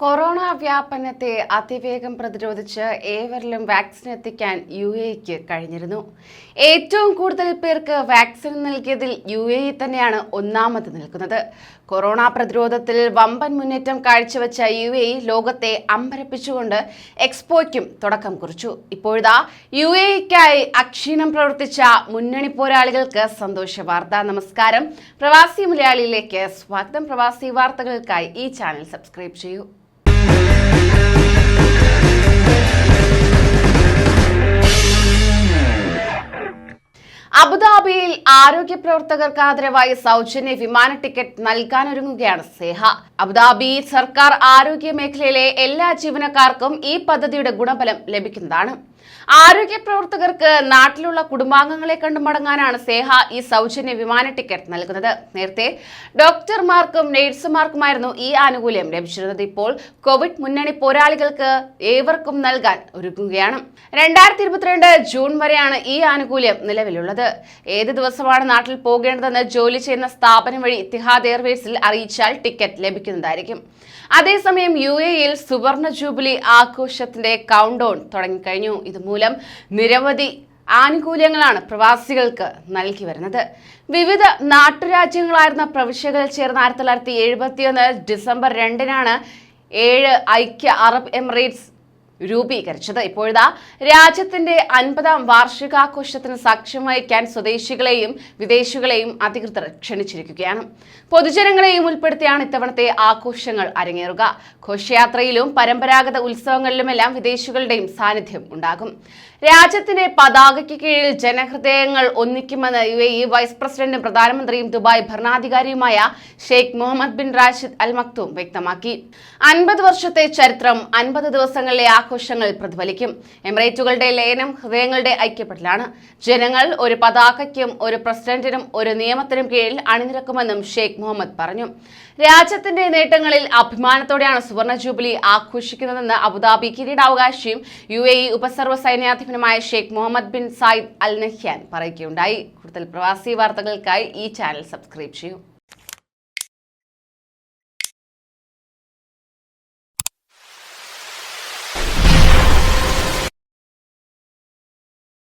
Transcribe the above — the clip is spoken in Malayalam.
കൊറോണ വ്യാപനത്തെ അതിവേഗം പ്രതിരോധിച്ച് ഏവരിലും വാക്സിൻ എത്തിക്കാൻ യു എക്ക് കഴിഞ്ഞിരുന്നു. ഏറ്റവും കൂടുതൽ പേർക്ക് വാക്സിൻ നൽകിയതിൽ യു എ തന്നെയാണ് ഒന്നാമത് നിൽക്കുന്നത്. കൊറോണ പ്രതിരോധത്തിൽ വമ്പൻ മുന്നേറ്റം കാഴ്ചവെച്ച യു എ ലോകത്തെ അമ്പരപ്പിച്ചുകൊണ്ട് എക്സ്പോയ്ക്കും തുടക്കം കുറിച്ചു. ഇപ്പോഴിതാ യു എക്കായി അക്ഷീണം പ്രവർത്തിച്ച മുന്നണി പോരാളികൾക്ക് സന്തോഷ വാർത്ത. നമസ്കാരം. പ്രവാസി മലയാളിയിലേക്ക് സ്വാഗതം. പ്രവാസി വാർത്തകൾക്കായി ഈ ചാനൽ സബ്സ്ക്രൈബ് ചെയ്യൂ. Yeah. അബുദാബിയിൽ ആരോഗ്യ പ്രവർത്തകർക്ക് ആദരവായി സൗജന്യ വിമാന ടിക്കറ്റ് നൽകാനൊരുങ്ങുകയാണ് സേഹ. അബുദാബി സർക്കാർ ആരോഗ്യ മേഖലയിലെ എല്ലാ ജീവനക്കാർക്കും ഈ പദ്ധതിയുടെ ഗുണഫലം ലഭിക്കുന്നതാണ്. ആരോഗ്യ പ്രവർത്തകർക്ക് നാട്ടിലുള്ള കുടുംബാംഗങ്ങളെ കണ്ടു മടങ്ങാനാണ് സേഹ ഈ സൗജന്യ വിമാന ടിക്കറ്റ് നൽകുന്നത്. നേരത്തെ ഡോക്ടർമാർക്കും നഴ്സുമാർക്കുമായിരുന്നു ഈ ആനുകൂല്യം ലഭിച്ചിരുന്നത്. ഇപ്പോൾ കോവിഡ് മുന്നണി പോരാളികൾക്ക് ഏവർക്കും നൽകാൻ ഒരുങ്ങുകയാണ്. രണ്ടായിരത്തി ജൂൺ വരെയാണ് ഈ ആനുകൂല്യം നിലവിലുള്ളത്. ഏത് ദിവസമാണ് നാട്ടിൽ പോകേണ്ടതെന്ന് ജോലി ചെയ്യുന്ന സ്ഥാപനം വഴി ഇത്തിഹാദ് എയർവേസിൽ അറിയിച്ചാൽ ടിക്കറ്റ് ലഭിക്കുന്നതായിരിക്കും. അതേസമയം യു എയിൽ സുവർണ ജൂബിലി ആഘോഷത്തിന്റെ കൗണ്ട് ഡൗൺ തുടങ്ങിക്കഴിഞ്ഞു. ഇതുമൂലം നിരവധി ആനുകൂല്യങ്ങളാണ് പ്രവാസികൾക്ക് നൽകി വരുന്നത്. വിവിധ നാട്ടുരാജ്യങ്ങളായിരുന്ന പ്രവിശ്യകൾ ചേർന്ന് ആയിരത്തി തൊള്ളായിരത്തി എഴുപത്തിയൊന്ന് ഡിസംബർ രണ്ടിനാണ് ഏഴ് ഐക്യ അറബ് എമിറേറ്റ്സ് രൂപീകരിച്ചത്. ഇപ്പോഴത്തെ രാജ്യത്തിന്റെ അൻപതാം വാർഷികാഘോഷത്തിന് സാക്ഷ്യം വഹിക്കാൻ സ്വദേശികളെയും വിദേശികളെയും അധികൃതർ ക്ഷണിച്ചിരിക്കുകയാണ്. പൊതുജനങ്ങളെയും ഉൾപ്പെടുത്തിയാണ് ഇത്തവണത്തെ ആഘോഷങ്ങൾ അരങ്ങേറുക. ഘോഷയാത്രയിലും പരമ്പരാഗത ഉത്സവങ്ങളിലുമെല്ലാം വിദേശികളുടെയും സാന്നിധ്യം ഉണ്ടാകും. രാജ്യത്തിന്റെ പതാകയ്ക്ക് കീഴിൽ ജനഹൃദയങ്ങൾ ഒന്നിക്കുമെന്ന് യു എ ഇ വൈസ് പ്രസിഡന്റും പ്രധാനമന്ത്രിയും Dubai ഭരണാധികാരിയുമായ Sheikh Mohammed bin Rashid Al Maktoum വ്യക്തമാക്കി. അൻപത് വർഷത്തെ ചരിത്രം അൻപത് ദിവസങ്ങളിലെ ആഘോഷങ്ങൾ പ്രതിഫലിക്കും. എമിറേറ്റുകളുടെ ലയനം ഹൃദയങ്ങളുടെ ഐക്യപ്പെടലാണ്. ജനങ്ങൾ ഒരു പതാകയ്ക്കും ഒരു പ്രസിഡന്റിനും ഒരു നിയമത്തിനും കീഴിൽ അണിനിരക്കുമെന്നും ഷെയ്ഖ് മുഹമ്മദ് പറഞ്ഞു. രാജ്യത്തിന്റെ നേട്ടങ്ങളിൽ അഭിമാനത്തോടെയാണ് സുവർണ ജൂബിലി ആഘോഷിക്കുന്നതെന്ന് അബുദാബി കിരീടാവകാശിയും യു എ ഇ ഉപസർവ സൈന്യാധിപനുമായ Sheikh Mohammed bin Zayed Al Nahyan പറയുകയുണ്ടായി. കൂടുതൽ പ്രവാസി വാർത്തകൾക്കായി ഈ ചാനൽ സബ്സ്ക്രൈബ് ചെയ്യൂ.